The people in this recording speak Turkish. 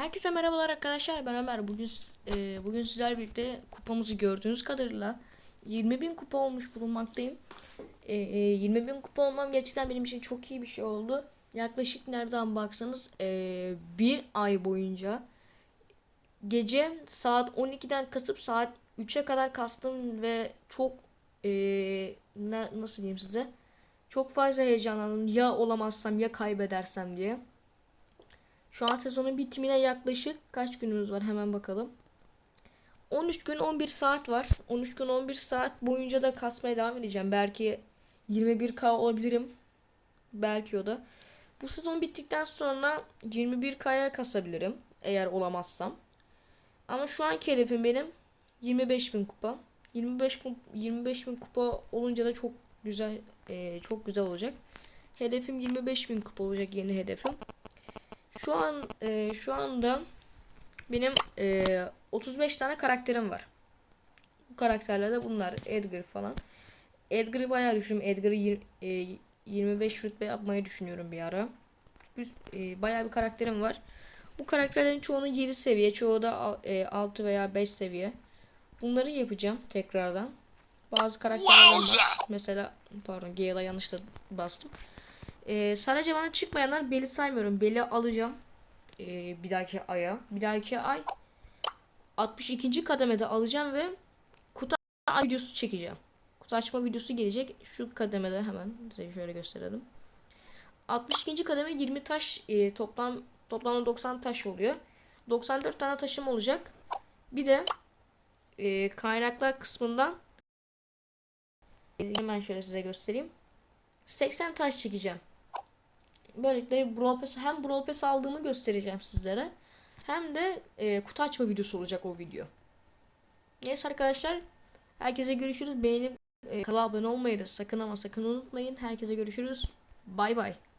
Herkese merhabalar arkadaşlar. Ben Ömer. Bugün e, bugün sizlerle birlikte kupamızı gördüğünüz kadarıyla 20.000 kupa olmuş bulunmaktayım. E, e, 20.000 kupa olmam gerçekten benim için çok iyi bir şey oldu. Yaklaşık nereden baksanız e, bir ay boyunca gece saat 12'den kasıp saat 3'e kadar kastım ve çok e, ne, nasıl diyeyim size çok fazla heyecanlandım ya olamazsam ya kaybedersem diye. Şu an sezonun bitimine yaklaşık kaç günümüz var hemen bakalım. 13 gün 11 saat var. 13 gün 11 saat boyunca da kasmaya devam edeceğim. Belki 21k olabilirim. Belki o da. Bu sezon bittikten sonra 21k'ya kasabilirim. Eğer olamazsam. Ama şu anki hedefim benim 25.000 kupa. 25 kup 25.000 kupa olunca da çok güzel e, çok güzel olacak. Hedefim 25.000 kupa olacak yeni hedefim. Şu an e, şu anda benim e, 35 tane karakterim var. Bu karakterler de bunlar. Edgar falan. Edgar'ı bayağı düşünüyorum. Edgar'ı e, 25 rütbe yapmayı düşünüyorum bir ara. E, bayağı bir karakterim var. Bu karakterlerin çoğunu 7 seviye, çoğu da e, 6 veya 5 seviye. Bunları yapacağım tekrardan. Bazı karakterler var. Mesela pardon Gale'a yanlış da bastım. Ee, sadece bana çıkmayanlar beli saymıyorum. Beli alacağım. Ee, bir dahaki aya. Bir dahaki ay 62. kademede alacağım ve kutu açma videosu çekeceğim. Kutu açma videosu gelecek. Şu kademede hemen size şöyle gösterelim. 62. kademe 20 taş e, toplam toplamda 90 taş oluyor. 94 tane taşım olacak. Bir de e, kaynaklar kısmından e, hemen şöyle size göstereyim. 80 taş çekeceğim. Böylelikle Brawl Pass, hem Brawl Pass aldığımı göstereceğim sizlere. Hem de e, kutu açma videosu olacak o video. Neyse arkadaşlar. Herkese görüşürüz. Beğenip e, kanala abone olmayı da sakın ama sakın unutmayın. Herkese görüşürüz. Bay bay.